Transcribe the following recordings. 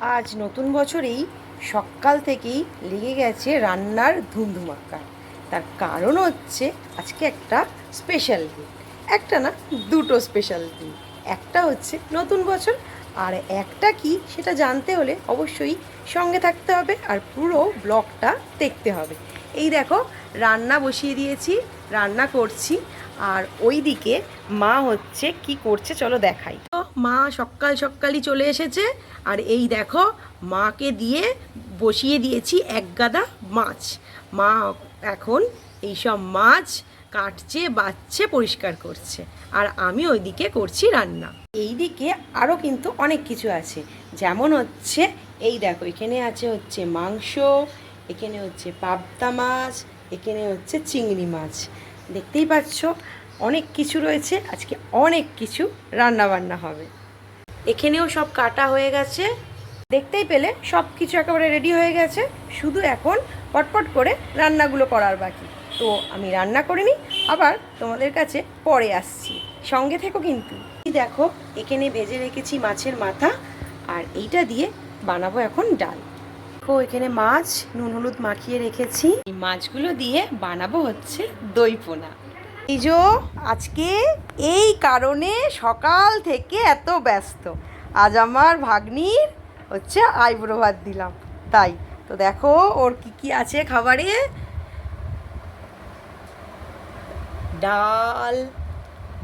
আজ নতুন বছরেই সকাল থেকেই লেগে গেছে রান্নার ধুমধুমাক্কা তার কারণ হচ্ছে আজকে একটা স্পেশাল দিন। একটা না, দুটো স্পেশাল দিন। একটা হচ্ছে নতুন বছর, আর একটা কি সেটা জানতে হলে অবশ্যই সঙ্গে থাকতে হবে আর পুরো ব্লগটা দেখতে হবে। এই দেখো, রান্না বসিয়ে দিয়েছি, রান্না করছি, আর ওইদিকে মা হচ্ছে কি করছে চলো দেখাই। মা সকাল সকালই চলে এসেছে। আর এই দেখো, মাকে দিয়ে বসিয়ে দিয়েছি এক গাদা মাছ। মা এখন এইসব মাছ কাটছে বাচ্ছে পরিষ্কার করছে। আর আমি ওইদিকে করছি রান্না। এইদিকে আরও কিন্তু অনেক কিছু আছে। যেমন হচ্ছে, এই দেখো, এখানে আছে হচ্ছে মাংস, এখানে হচ্ছে পাবদা মাছ, এখানে হচ্ছে চিংড়ি মাছ। দেখতেই পাচ্ছ? অনেক কিছু রয়েছে, আজকে অনেক কিছু রান্না বান্না হবে। এখানেও সব কাটা হয়ে গেছে। দেখতেই পেলে সব কিছু একেবারে রেডি হয়ে গেছে, শুধু এখন পটপট করে রান্নাগুলো করার বাকি। তো আমি রান্না করে নিই আবার তোমাদের কাছে পরে আসছি। সঙ্গে থেকো কিন্তু। দেখো, এখানে ভেজে রেখেছি মাছের মাথা, আর এইটা দিয়ে বানাবো এখন ডাল। দেখো, এখানে মাছ, নুন হলুদ মাখিয়ে রেখেছি। এই মাছগুলো দিয়ে বানাবো হচ্ছে দই পোনা। এই আজকে এই কারণে সকাল থেকে এত ব্যস্ত। আজ আমার ভাগ্নির হচ্ছে আইব্রো ভাত দিলাম, তাই। তো দেখো ওর কি কি আছে খাবারে? ডাল,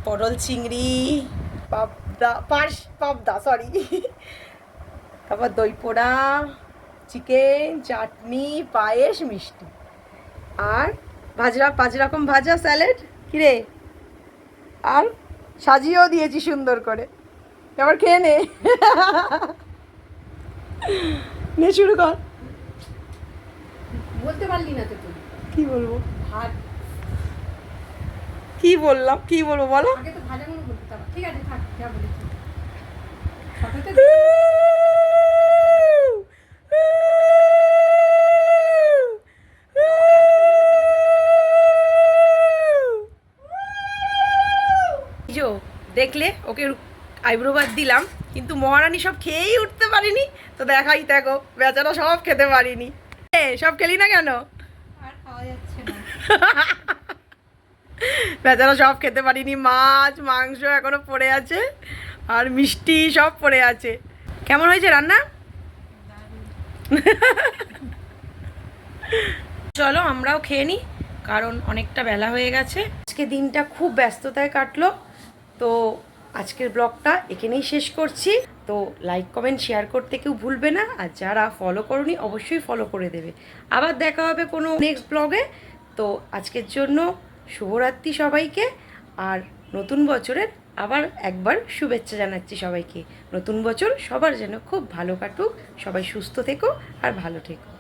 পটল চিংড়ি, পাবদা, পার্স, পাবদা সরি তারপর দই পোড়া, চিকেন, চাটনি, পায়েস, মিষ্টি। আর ভাজরা পাঁচ রকম ভাজা, স্যালাড? কিরে? আর সাজিয়েও দিয়েছি সুন্দর করে। এবার খেয়ে নে। নে শুরু কর। বলতে পারলি না তো কি বলব? ভাত। কি বললাম? কি বলব বলো? আগে তো বলতে হবে। ঠিক আছে থাক যা বলেছি। জো দেখলে ওকে আইব্রো ভাত দিলাম কিন্তু মহারানী সব খেয়েই উঠতে পারিনি। তো দেখাই দেখো বেচারা সব খেতে পারিনি। সব খেলি না কেন? বেচারা সব খেতে পারিনি মাছ মাংস এখনও পড়ে আছে আর মিষ্টি সব পড়ে আছে। কেমন হয়েছে রান্না? চলো আমরাও খেয়ে নিই কারণ অনেকটা বেলা হয়ে গেছে। আজকে দিনটা খুব ব্যস্ততায় কাটলো। তো আজকের ব্লগটা এখানেই শেষ করছি। তো লাইক কমেন্ট শেয়ার করতে কেউ ভুলবে না। আর যারা ফলো করনি, অবশ্যই ফলো করে দেবে। আবার দেখা হবে কোনো নেক্সট ব্লগে তো আজকের জন্য শুভরাত্রি সবাইকে। আর নতুন বছরের আবার একবার শুভেচ্ছা জানাচ্ছি সবাইকে। নতুন বছর সবার যেন খুব ভালো কাটুক। সবাই সুস্থ থেকো আর ভালো থেকো।